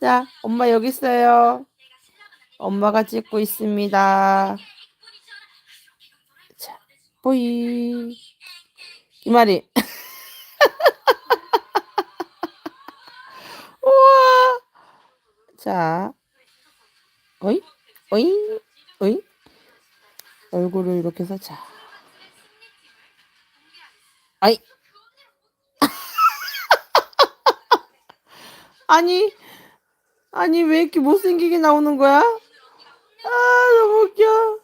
자, 엄마 여기 있어요. 엄마가 찍고 있습니다. 자, 보이. 이말이. 우와. 자, 어이, 어이, 어이. 얼굴을 이렇게 해서 자. 아이. 아니, 아니 왜 이렇게 못생기게 나오는 거야? 아 너무 웃겨.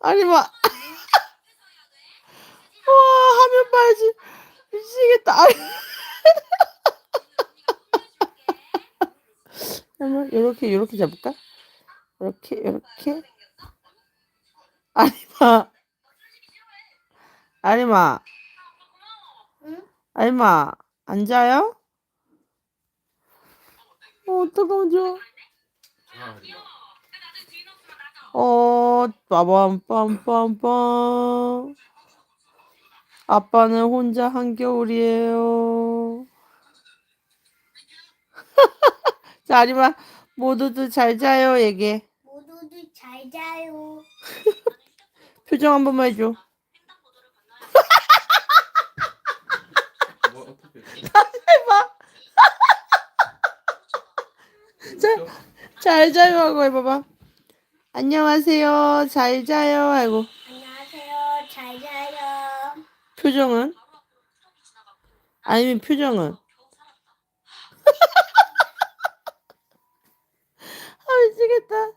아니 막, 와 화면 봐야지 미치겠다. 한번 이렇게 이렇게 잡을까? 이렇게 이렇게. 아니 마, 아니마, 응? 아니 마 앉아요? 어, 어떡하면 좋아. 어, 빠밤, 빰빰빰. 아빠는 혼자 한겨울이에요. 자, 아리마, 모두들 잘 자요, 얘기해. 모두들 잘 자요. 표정 한 번만 해줘. 뭐 어떻게 해봐. 자, 잘 자요 하고 해봐봐. 안녕하세요. 잘 자요. 아이고. 안녕하세요. 잘 자요. 표정은? 아니면 표정은? 아, 미치겠다.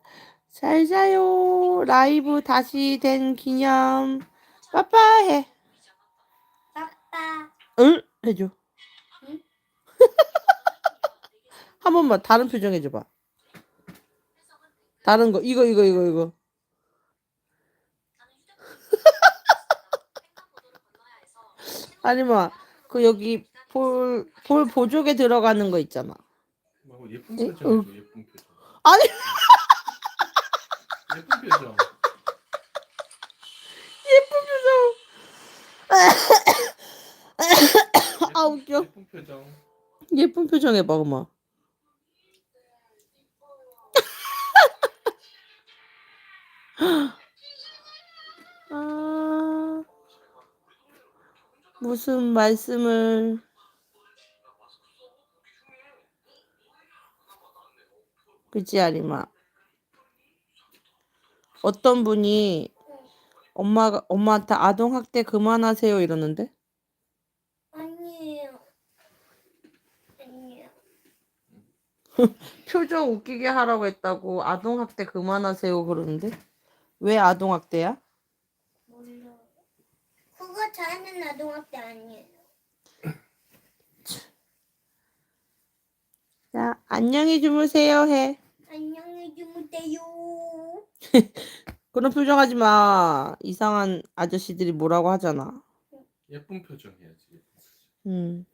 잘 자요. 라이브 다시 된 기념. 빠빠해. 빠빠. 응? 해줘. 응? 한 번만 다른 표정 해줘봐. 다른 거 이거 이거 이거 이거. 아니면 그 여기 볼, 볼 보조개 들어가는 거 있잖아. 뭐 예쁜 에? 표정 예쁜 표정 아니 예쁜 표정 예쁜 표정. 아, 웃겨. 예쁜 표정 예쁜 표정 해봐 엄마. 아, 무슨 말씀을 그치 아리마 어떤 분이 엄마가 엄마한테 아동 학대 그만하세요 이러는데 아니에요. 아니에요. 표정 웃기게 하라고 했다고 아동 학대 그만하세요 그러는데 왜 아동 학대야? 몰라. 그거 저는 아동학대 아니에요. 자 안녕히 주무세요 해 안녕히 주무세요. 그런 표정 하지 마 이상한 아저씨들이 뭐라고 하잖아 예쁜 표정 해야지 예쁜 표정. 음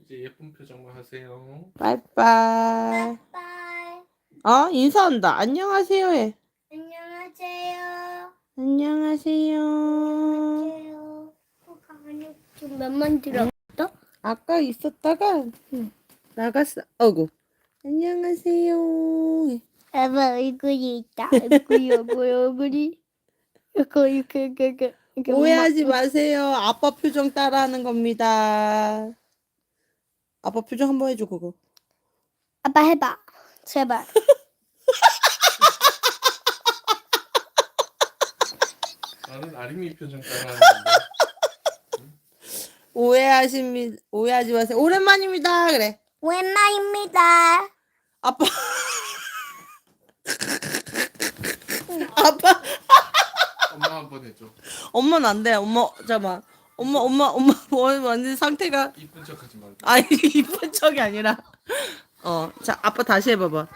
이제 예쁜 표정만 하세요 빠이빠이 빠빠이. 어 인사한다 안녕하세요 해 안녕하세요. 안녕하세요 안녕하세요. 코가 안에 지금 몇만 들어? 아까 있었다가 나갔어 어구 안녕하세요 해. 아빠 얼굴이 있다. 얼굴이 얼굴 얼굴이 이거 이거 이거 이거 이거 오해하지 엄마- 마세요. 아빠 표정 따라하는 겁니다. 아빠 표정 한번 해줘 그거. 아빠 해봐. 제발. 나는 아림이 표정 따라하는데 오해하십니 오해하지 마세요. 오랜만입니다. 그래. 오랜만입니다. 아빠. 아빠. 엄마 한 번 해줘 엄마는 안 돼. 엄마 잠깐만. 엄마 엄마 엄마 뭐 완전 상태가 이쁜 척하지 말고 아니 이쁜 척이 아니라. 어, 자 아빠 다시 해봐봐.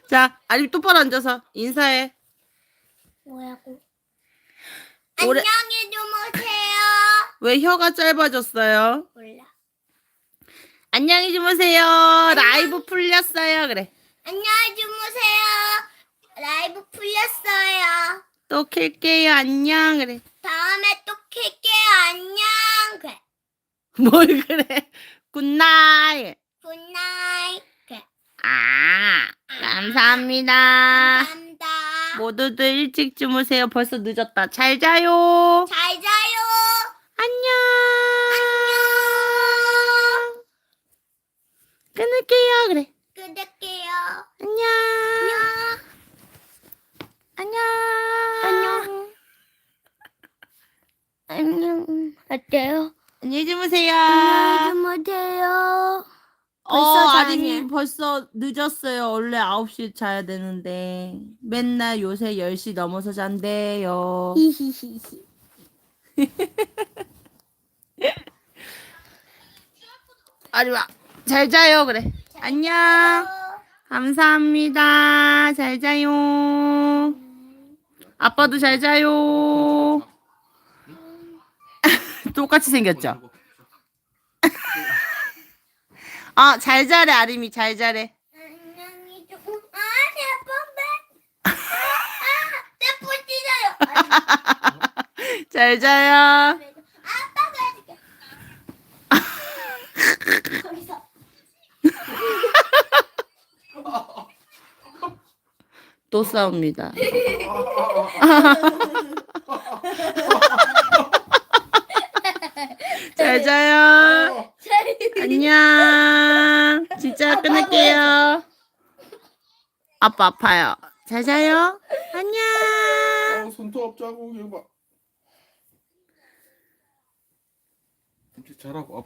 뭐. 자 아니 똑바로 앉아서 인사해. 뭐라고? 오래- 안녕히 주무세요. 왜 혀가 짧아졌어요? 몰라. 안녕히 주무세요. 라이브 풀렸어요. 그래. 안녕히 주무세요. 라이브 풀렸어요. 또 킬게요. 안녕. 그래. 다음에 또 킬게요. 뭘 그래? 굿나잇. 굿나잇. 아, 감사합니다. 감사합니다. 모두들 일찍 주무세요. 벌써 늦었다. 잘 자요. 잘 자요. 안녕. 끊을게요. 그래. 끊을게요. 안녕. 안녕. 안녕. 안녕. 안녕. 어때요? 안녕히 주무세요. 안녕히 주무세요. 어, 벌써 아림이 자냐? 벌써 늦었어요. 원래 9시 자야 되는데. 맨날 요새 10시 넘어서 잔대요. 히히히히. 아리마, 잘 자요. 그래. 안녕. 감사합니다. 잘 자요. 아빠도 잘 자요. 똑같이 생겼죠? 아, 잘 자래, 아림이. 잘 자래. 안녕히 주. 아, 내 뻔배. 아, 내 뽀찌져요. 잘 자요. 아빠가 해줄게. 거기서. 또 싸웁니다. 잘 자요. 안녕. 진짜 끊을게요. 아빠 아파요. 잘 자요. 안녕. 어, 손톱 자국 이거 봐. 이제 자라고